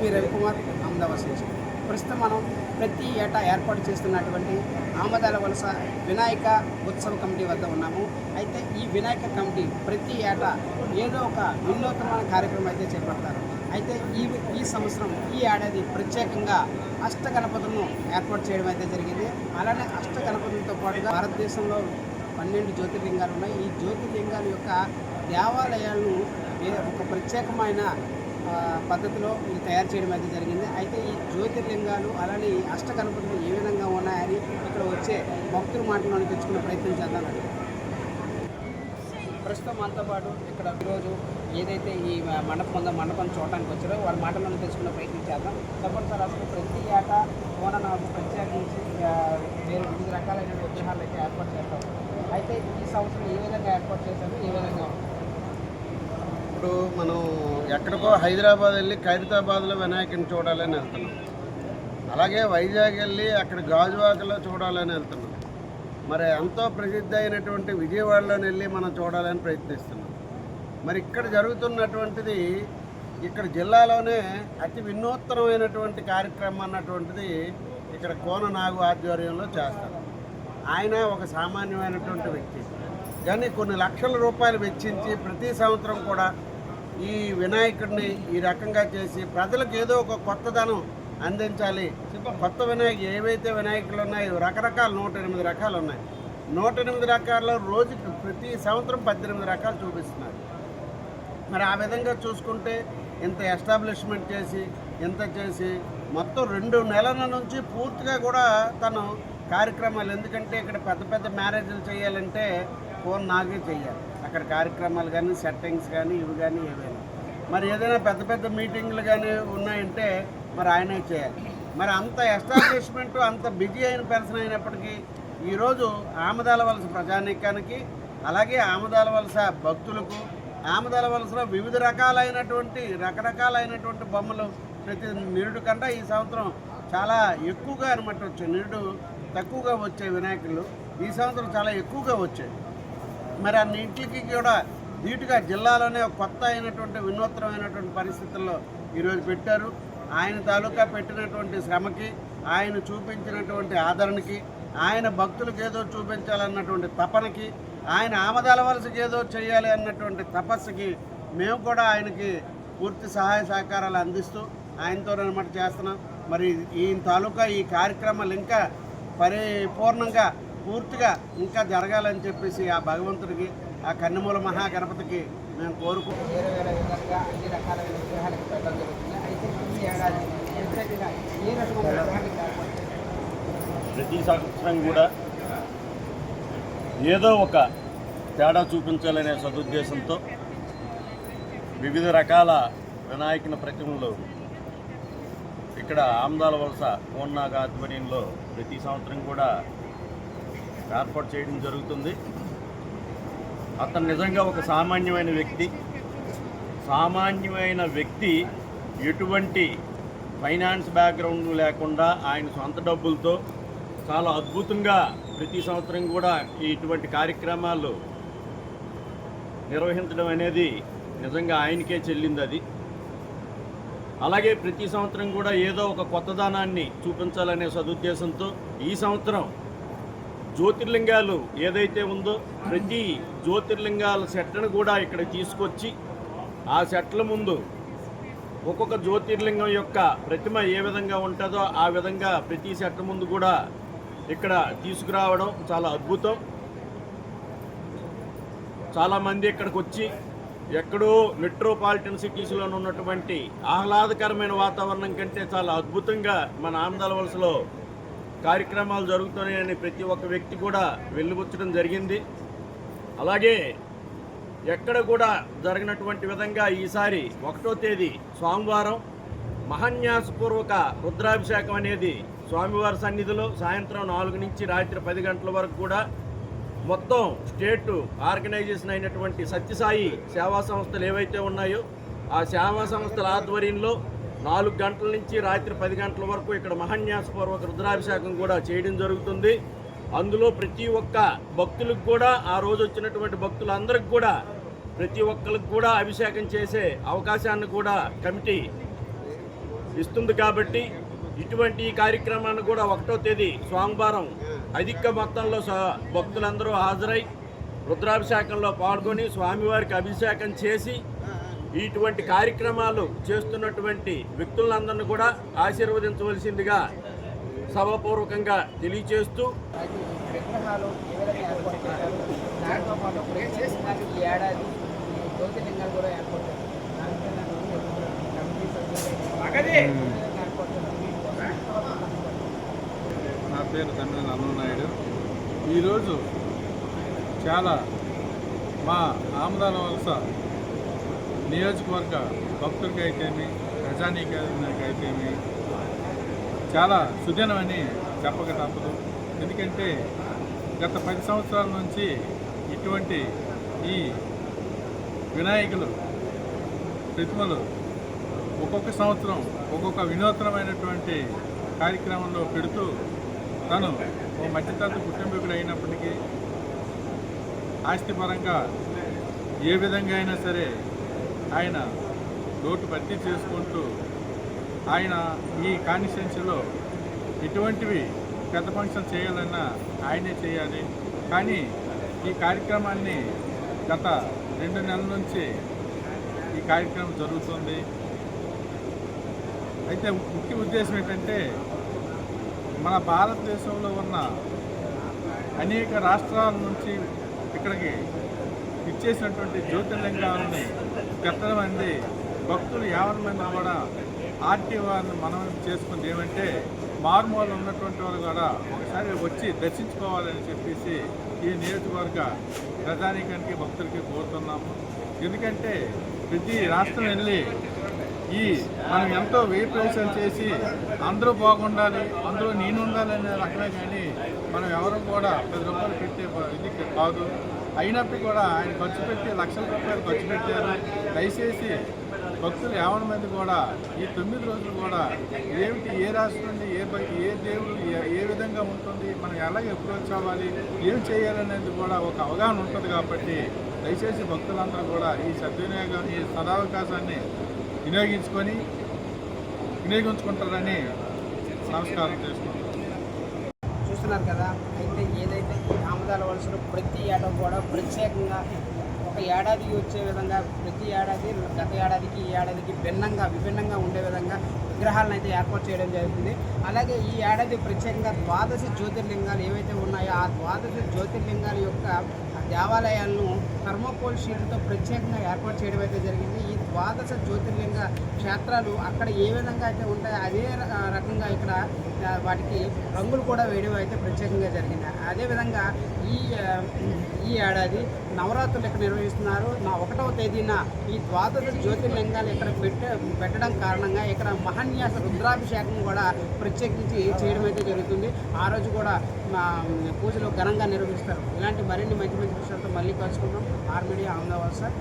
మీ రవికుమార్ అహ్మదాబాద్ నుంచి ప్రస్తుతం మనం ప్రతి ఏటా ఏర్పాటు చేస్తున్నటువంటి ఆమదాల వలస వినాయక ఉత్సవ కమిటీ వద్ద ఉన్నాము. అయితే ఈ వినాయక కమిటీ ప్రతి ఏటా ఏదో ఒక వినూత్నమైన కార్యక్రమం అయితే చేపడతారు. అయితే ఈ ఈ సంవత్సరం ఈ ఏడాది ప్రత్యేకంగా అష్ట గణపతులను ఏర్పాటు చేయడం అయితే జరిగింది. అలానే అష్ట గణపతులతో పాటుగా భారతదేశంలో పన్నెండు జ్యోతిర్లింగాలు ఉన్నాయి. ఈ జ్యోతిర్లింగాల యొక్క దేవాలయాలను ఒక ప్రత్యేకమైన పద్ధతిలో ఇది తయారు చేయడం అయితే జరిగింది. అయితే ఈ జ్యోతిర్లింగాలు అలానే ఈ అష్ట గణపతులు ఏ విధంగా ఉన్నాయని ఇక్కడ వచ్చే భక్తుల మాటలను తెచ్చుకునే ప్రయత్నం చేద్దామండి ప్రస్తుతం మనతో పాటు ఇక్కడ ఈరోజు ఏదైతే ఈ మండపం ఉందో మండపం చూడడానికి వచ్చారో వాళ్ళ మాటలను తెలుసుకునే ప్రయత్నం చేద్దాం. చెప్పండి సార్ అసలు ప్రతి ఏటా కోననాకు ప్రత్యేకించి వేరు వివిధ రకాలైన విగ్రహాలు అయితే ఏర్పాటు చేస్తాం అయితే ఈ సంవత్సరం ఏ విధంగా ఏర్పాటు చేశారు? ఏ విధంగా ఇప్పుడు మనం ఎక్కడికో హైదరాబాద్ వెళ్ళి ఖైరతాబాద్లో వినాయకుని చూడాలని వెళ్తున్నాం. అలాగే వైజాగ్ వెళ్ళి అక్కడ గాజువాకలో చూడాలని వెళ్తున్నాం. మరి ఎంతో ప్రసిద్ధి అయినటువంటి విజయవాడలోని వెళ్ళి మనం చూడాలని ప్రయత్నిస్తున్నాం. మరి ఇక్కడ జరుగుతున్నటువంటిది ఇక్కడ జిల్లాలోనే అతి వినూత్నమైనటువంటి కార్యక్రమం అన్నటువంటిది ఇక్కడ కోన నాగు ఆధ్వర్యంలో చేస్తారు ఆయన ఒక సామాన్యమైనటువంటి వ్యక్తి. కానీ కొన్ని లక్షల రూపాయలు వెచ్చించి ప్రతి సంవత్సరం కూడా ఈ వినాయకుడిని ఈ రకంగా చేసి ప్రజలకు ఏదో ఒక కొత్తదనం అందించాలి. కొత్త వినాయక ఏవైతే వినాయకులు ఉన్నాయో రకరకాల నూట ఎనిమిది రకాలు ఉన్నాయి. నూట ఎనిమిది రకాల్లో రోజుకి ప్రతి సంవత్సరం పద్దెనిమిది రకాలు చూపిస్తున్నారు. మరి ఆ విధంగా చూసుకుంటే ఇంత ఎస్టాబ్లిష్మెంట్ చేసి ఇంత చేసి మొత్తం రెండు నెలల నుంచి పూర్తిగా కూడా తను కార్యక్రమాలు ఎందుకంటే ఇక్కడ పెద్ద పెద్ద మ్యారేజ్లు చేయాలంటే ఫోన్ నాకే చేయాలి అక్కడ కార్యక్రమాలు కానీ సెట్టింగ్స్ కానీ ఇవి కానీ ఏవైనా. మరి ఏదైనా పెద్ద పెద్ద మీటింగ్లు కానీ ఉన్నాయంటే మరి ఆయనే చేయాలి. మరి అంత ఎస్టాబ్లిష్మెంట్ అంత బిజీ అయిన పర్సన్ అయినప్పటికీ ఈరోజు ఆమదాల వలస ప్రజానీకానికి అలాగే ఆమదాల వలస భక్తులకు ఆమదాల వలసలో వివిధ రకాలైనటువంటి రకరకాలైనటువంటి బొమ్మలు ప్రతి నిరుడు కన్నా ఈ సంవత్సరం చాలా ఎక్కువగా అనమాట వచ్చాయి. నిరుడు తక్కువగా వచ్చే వినాయకులు. ఈ సంవత్సరం చాలా ఎక్కువగా వచ్చాయి. మరి అన్నింటికి కూడా ధీటుగా జిల్లాలోనే కొత్త అయినటువంటి వినూత్నమైనటువంటి పరిస్థితుల్లో ఈరోజు పెట్టారు. ఆయన తాలూకా పెట్టినటువంటి శ్రమకి ఆయన చూపించినటువంటి ఆదరణకి ఆయన భక్తులకు ఏదో చూపించాలన్నటువంటి తపనకి ఆయన ఆమదాల వలసకి ఏదో చేయాలి అన్నటువంటి తపస్సుకి మేము కూడా ఆయనకి పూర్తి సహాయ సహకారాలు అందిస్తూ ఆయనతో అనమాట చేస్తున్నాం. మరి ఈయన తాలూకా ఈ కార్యక్రమాలు ఇంకా పరిపూర్ణంగా పూర్తిగా ఇంకా జరగాలని చెప్పేసి ఆ భగవంతుడికి ఆ కన్నెమూల మహాగణపతికి మేము కోరుకు వేరే వేరే విధంగా అన్ని రకాలైన విగ్రహాలకు పెట్టడం జరుగుతుంది అయితే ఈ ఏడాది ఏ రకమైన విగ్రహానికి ప్రతి సంవత్సరం కూడా ఏదో ఒక తేడా చూపించాలనే సదుద్దేశంతో వివిధ రకాల వినాయకుని ప్రతిమలు ఇక్కడ ఆమ్దాల వలస కోన్నాగ ఆధ్వర్యంలో ప్రతి సంవత్సరం కూడా ఏర్పాటు చేయడం జరుగుతుంది. అతను నిజంగా ఒక సామాన్యమైన వ్యక్తి. సామాన్యమైన వ్యక్తి ఎటువంటి ఫైనాన్స్ బ్యాక్గ్రౌండ్ లేకుండా ఆయన సొంత డబ్బులతో చాలా అద్భుతంగా ప్రతి సంవత్సరం కూడా ఇటువంటి కార్యక్రమాలు నిర్వహించడం అనేది నిజంగా ఆయనకే చెల్లింది అది. అలాగే ప్రతి సంవత్సరం కూడా ఏదో ఒక కొత్తదానాన్ని చూపించాలనే సదుద్దేశంతో ఈ సంవత్సరం జ్యోతిర్లింగాలు ఏదైతే ఉందో ప్రతి జ్యోతిర్లింగాల సెట్లను కూడా ఇక్కడ తీసుకొచ్చి ఆ సెట్ల ముందు ఒక్కొక్క జ్యోతిర్లింగం యొక్క ప్రతిమ ఏ విధంగా ఉంటుందో ఆ విధంగా ప్రతి సెట్ ముందు కూడా ఇక్కడ తీసుకురావడం చాలా అద్భుతం. చాలామంది ఇక్కడికి వచ్చి ఎక్కడో మెట్రోపాలిటన్ సిటీస్లో ఉన్నటువంటి ఆహ్లాదకరమైన వాతావరణం కంటే చాలా అద్భుతంగా మన ఆంధ్ర వలసలో కార్యక్రమాలు జరుగుతున్నాయని ప్రతి ఒక్క వ్యక్తి కూడా వెళ్ళిపుచ్చడం జరిగింది. అలాగే ఎక్కడ కూడా జరిగినటువంటి విధంగా ఈసారి ఒకటో తేదీ సోమవారం మహాన్యాసపూర్వక రుద్రాభిషేకం అనేది స్వామివారి సన్నిధిలో సాయంత్రం నాలుగు నుంచి రాత్రి పది గంటల వరకు కూడా మొత్తం స్టేట్ ఆర్గనైజేషన్ అయినటువంటి సత్యసాయి సేవా సంస్థలు ఏవైతే ఉన్నాయో ఆ సేవా సంస్థల ఆధ్వర్యంలో నాలుగు గంటల నుంచి రాత్రి పది గంటల వరకు ఇక్కడ మహాన్యాసపూర్వక రుద్రాభిషేకం కూడా చేయడం జరుగుతుంది. అందులో ప్రతి ఒక్క భక్తులకు కూడా ఆ రోజు వచ్చినటువంటి భక్తులందరికి కూడా ప్రతి ఒక్కరికి కూడా అభిషేకం చేసే అవకాశాన్ని కూడా కమిటీ ఇస్తుంది కాబట్టి ఇటువంటి ఈ కార్యక్రమాన్ని కూడా ఒకటో తేదీ సోమవారం అధిక మొత్తంలో స- భక్తులందరూ హాజరై రుద్రాభిషేకంలో పాల్గొని స్వామివారికి అభిషేకం చేసి ఇటువంటి కార్యక్రమాలు చేస్తున్నటువంటి వ్యక్తులందరినీ కూడా ఆశీర్వదించవలసిందిగా సభాపూర్వకంగా తెలియచేస్తూ విగ్రహాలు ఈ ఏడాది. కూడా నా పేరు తమిళ అన్ననాయుడు ఈరోజు చాలా మా ఆమదాల వలస నియోజకవర్గ భక్తులకి అయితేమి ప్రజానీకానికి అయితేమి చాలా సుదినమని చెప్పక తప్పదు ఎందుకంటే గత పది సంవత్సరాల నుంచి ఇటువంటి ఈ వినాయకులు ప్రతిమలు ఒక్కొక్క సంవత్సరం ఒక్కొక్క వినూత్నమైనటువంటి కార్యక్రమంలో పెడుతూ తను ఓ మధ్యతరగతి కుటుంబీకుడు అయినప్పటికీ ఆస్తిపరంగా ఏ విధంగా అయినా సరే ఆయన లోటు భర్తీ చేసుకుంటూ ఆయన ఈ కాన్స్టిట్యున్సీలో ఎటువంటివి పెద్ద ఫంక్షన్ చేయాలన్నా ఆయనే చేయాలి. కానీ ఈ కార్యక్రమాన్ని గత రెండు నెలల నుంచి ఈ కార్యక్రమం జరుగుతుంది. అయితే ముఖ్య ఉద్దేశం ఏంటంటే మన భారతదేశంలో ఉన్న అనేక రాష్ట్రాల నుంచి ఇక్కడికి ఇచ్చేసినటువంటి జ్యోతిర్లింగాలని పెట్టడం అనేది భక్తులు యావన్ కూడా ఆర్టీవారిని మనం చేసుకుంది ఏమంటే మారుమూల ఉన్నటువంటి వాళ్ళు కూడా ఒకసారి వచ్చి దర్శించుకోవాలని చెప్పేసి ఈ నియోజకవర్గ ప్రజానీకానికి భక్తులకి కోరుతున్నాము. ఎందుకంటే ప్రతి రాష్ట్రం వెళ్ళి ఈ మనం ఎంతో వెయ్యి ప్రవేశాలు చేసి అందరూ బాగుండాలి అందరూ నేను ఉండాలనే రకమే కానీ మనం ఎవరు కూడా పది రూపాయలు పెట్టే ఇది కాదు. అయినప్పటికీ కూడా ఆయన ఖర్చు పెట్టి లక్షల రూపాయలు ఖర్చు పెట్టారు. దయచేసి భక్తులు యావన మంది కూడా ఈ తొమ్మిది రోజులు కూడా ఏమిటి ఏ రాష్ట్రం ఏ ఏ దేవుడు ఏ- విధంగా ఉంటుంది మనం ఎలా అప్రోచ్ అవ్వాలి ఏం చేయాలనేది కూడా ఒక అవగాహన ఉంటుంది కాబట్టి దయచేసి భక్తులందరూ కూడా ఈ సద్వినియోగం ఈ సదావకాశాన్ని వినియోగించుకొని వినియోగించుకుంటారని నమస్కారం చేస్తున్నాం. చేస్తున్నారు కదా అయితే ఏదైతే ఆముదాల వలసలు ప్రతి ఏటా కూడా ప్రత్యేకంగా ఒక ఏడాది వచ్చే విధంగా ప్రతి ఏడాది గత ఏడాదికి ఈ ఏడాదికి భిన్నంగా విభిన్నంగా ఉండే విధంగా విగ్రహాలను అయితే ఏర్పాటు చేయడం జరుగుతుంది. అలాగే ఈ ఏడాది ప్రత్యేకంగా ద్వాదశ జ్యోతిర్లింగాలు ఏవైతే ఉన్నాయో ఆ ద్వాదశ జ్యోతిర్లింగాల యొక్క దేవాలయాలను థర్మోకోల్ షీట్తో ప్రత్యేకంగా ఏర్పాటు చేయడం అయితే జరిగింది. ఈ ద్వాదశ జ్యోతిర్లింగ క్షేత్రాలు అక్కడ ఏ విధంగా అయితే ఉంటాయో అదే రకంగా ఇక్కడ వాటికి రంగులు కూడా వేయడం అయితే ప్రత్యేకంగా జరిగింది. అదేవిధంగా ఈ ఈ ఏడాది నవరాత్రులు ఇక్కడ నిర్వహిస్తున్నారు. నా ఒకటవ తేదీన ఈ ద్వాదశ జ్యోతిర్లింగాలు ఇక్కడ పెట్ట పెట్టడం కారణంగా ఇక్కడ మహన్యాస రుద్రాభిషేకం కూడా ప్రత్యేకించి చేయడం అయితే జరుగుతుంది. ఆ రోజు కూడా మా పూజలు ఘనంగా నిర్వహిస్తారు. ఇలాంటి మరిన్ని మంచి మంచి విషయాలతో మళ్ళీ కలుసుకుంటాం ఆర్మీడియా అహ్మదాబాద్ సార్